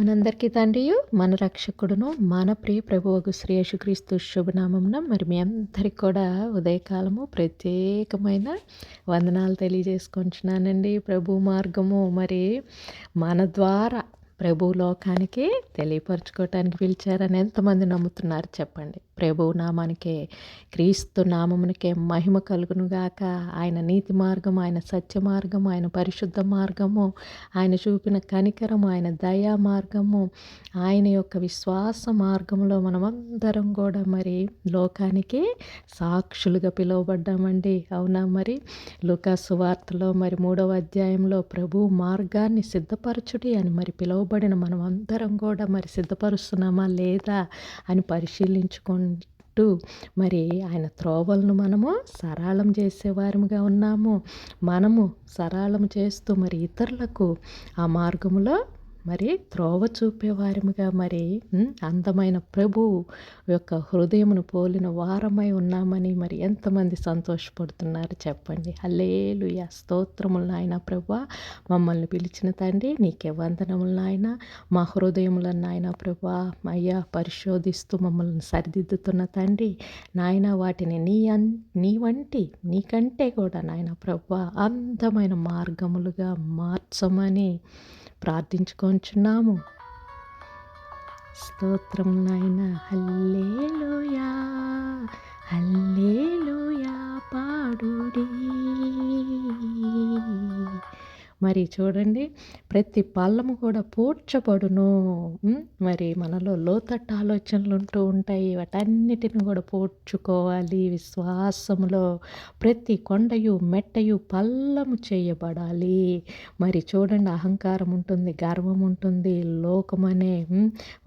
మనందరికీ తండ్రియు మన రక్షకుడును మన ప్రియ ప్రభువుకు శ్రీ యేసుక్రీస్తు శుభనామంన మరి మీ అందరికి కూడా ఉదయకాలము ప్రత్యేకమైన వందనాలు తెలియజేసుకుంటున్నానండి. ప్రభు మార్గము మరి మన ద్వారా ప్రభు లోకానికి తెలియపరచుకోవటానికి పిలిచారని ఎంతమంది నమ్ముతున్నారు చెప్పండి. ప్రభు నామానికే క్రీస్తు నామమునికే మహిమ కలుగునుగాక. ఆయన నీతి మార్గం ఆయన సత్య మార్గము ఆయన పరిశుద్ధ మార్గము ఆయన చూపిన కనికరము ఆయన దయా మార్గము ఆయన యొక్క విశ్వాస మార్గంలో మనమందరం కూడా మరి లోకానికి సాక్షులుగా పిలువబడ్డామండి. అవునా మరి? లుకాసు వార్తలో మరి మూడవ అధ్యాయంలో ప్రభు మార్గాన్ని సిద్ధపరచుడి అని మరి పిలువబడిన మనమందరం కూడా మరి సిద్ధపరుస్తున్నామా లేదా అని అన్నట్టు మరి ఆయన త్రోవలను మనము సరళం చేసేవారముగా ఉన్నాము. మనము సరళం చేస్తూ మరి ఇతరులకు ఆ మార్గంలో మరి త్రోవ చూపేవారముగా మరి అందమైన ప్రభు యొక్క హృదయమును పోలిన వారమై ఉన్నామని మరి ఎంతమంది సంతోషపడుతున్నారు చెప్పండి. హల్లేలుయ. స్తోత్రములు నాయన ప్రభు. మమ్మల్ని పిలిచిన తండ్రి నీకే వందనములు నాయన. మా హృదయములను నాయన ప్రభు అయ్యా పరిశోధిస్తూ మమ్మల్ని సరిదిద్దుతున్న తండ్రి నాయన వాటిని నీ అన్ నీ వంటి నీకంటే కూడా నాయన ప్రభు అందమైన మార్గములుగా మార్చమని ప్రార్థించుకొంచున్నాము. స్తోత్రం నాయన. హల్లేలుయా. హల్లేలుయా. పాడుడి. మరి చూడండి ప్రతి పళ్ళము కూడా పూడ్చబడును. మరి మనలో లోతట్టు ఆలోచనలు ఉంటూ ఉంటాయి. వాటన్నిటిని కూడా పూడ్చుకోవాలి. విశ్వాసములో ప్రతి కొండయు మెట్టయు పల్లము చేయబడాలి. మరి చూడండి అహంకారం ఉంటుంది గర్వం ఉంటుంది లోకమనే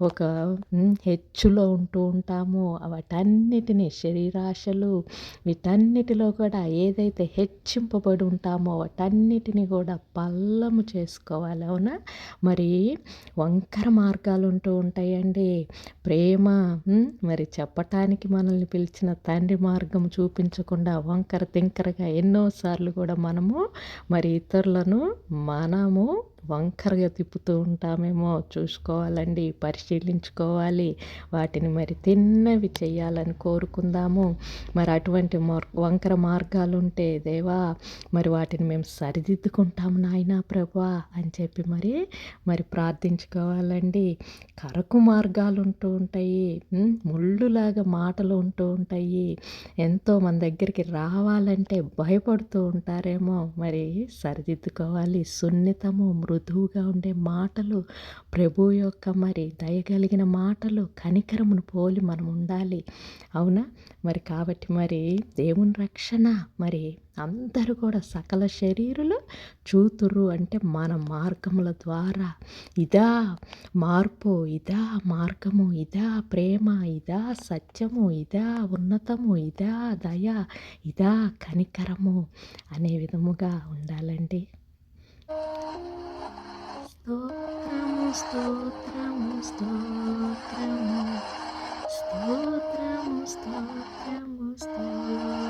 ఒక హెచ్చులో ఉంటూ ఉంటాము. వాటన్నిటిని శరీరాశలు వీటన్నిటిలో కూడా ఏదైతే హెచ్చింపబడి ఉంటామో వాటన్నిటిని కూడా పల్లము చేసుకోవాలి అవునా? మరి వంకర మార్గాలు ఉంటూ ఉంటాయండి. ప్రేమ మరి చెప్పటానికి మనల్ని పిలిచిన తండ్రి మార్గం చూపించకుండా వంకర తింకరగా ఎన్నోసార్లు కూడా మనము మరి ఇతరులను మనము వంకరగా తిప్పుతూ ఉంటామేమో చూసుకోవాలండి పరిశీలించుకోవాలి. వాటిని మరి తిన్నవి చేయాలని కోరుకుందాము. మరి అటువంటి వంకర మార్గాలు ఉంటే దేవా మరి వాటిని మేము సరిదిద్దుకుంటాము నాయన ప్రభా అని చెప్పి మరి మరి ప్రార్థించుకోవాలండి. కరకు మార్గాలు ఉంటూ ఉంటాయి ముళ్ళులాగా మాటలు ఉంటూ ఉంటాయి. ఎంతో మన దగ్గరికి రావాలంటే భయపడుతూ ఉంటారేమో. మరి సరిదిద్దుకోవాలి. సున్నితము మృ మృదువుగా ఉండే మాటలు ప్రభు యొక్క మరి దయగలిగిన మాటలు కనికరమును పోలి మనం ఉండాలి. అవునా? మరి కాబట్టి మరి దేవుని రక్షణ మరి అందరూ కూడా సకల శరీరులు చూతురు అంటే మన మార్గముల ద్వారా. ఇదా మార్పు ఇదా మార్గము ఇదా ప్రేమ ఇదా సత్యము ఇదా ఉన్నతము ఇదా దయ ఇదా కనికరము అనే విధముగా ఉండాలండి. స్తోత్రము స్తోత్రము స్తోత్రము స్తోత్రము స్తోత్రము స్తోత్రము